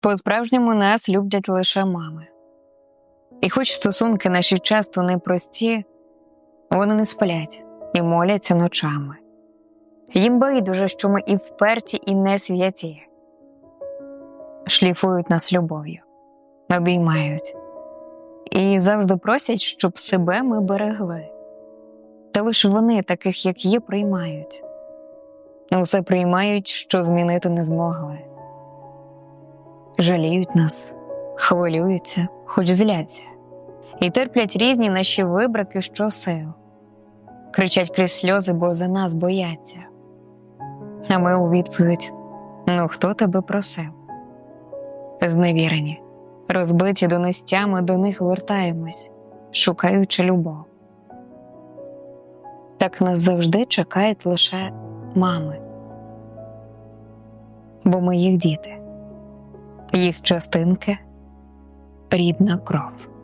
По-справжньому нас люблять лише мами. І хоч стосунки наші часто непрості, вони не сплять і моляться ночами. Їм байдуже, що ми і вперті, і не святі. Шліфують нас любов'ю, обіймають і завжди просять, щоб себе ми берегли. Та лише вони, таких як є, приймають. Усе приймають, що змінити не змогли. Жаліють нас, хвилюються, хоч зляться, і терплять різні наші вибрики щосил. Кричать крізь сльози, бо за нас бояться. А ми у відповідь: Ну, хто тебе просив? Зневірені, розбиті донестями до них вертаємось, шукаючи любов. Так нас завжди чекають лише мами, бо ми їх діти, їх частинки, рідна кров.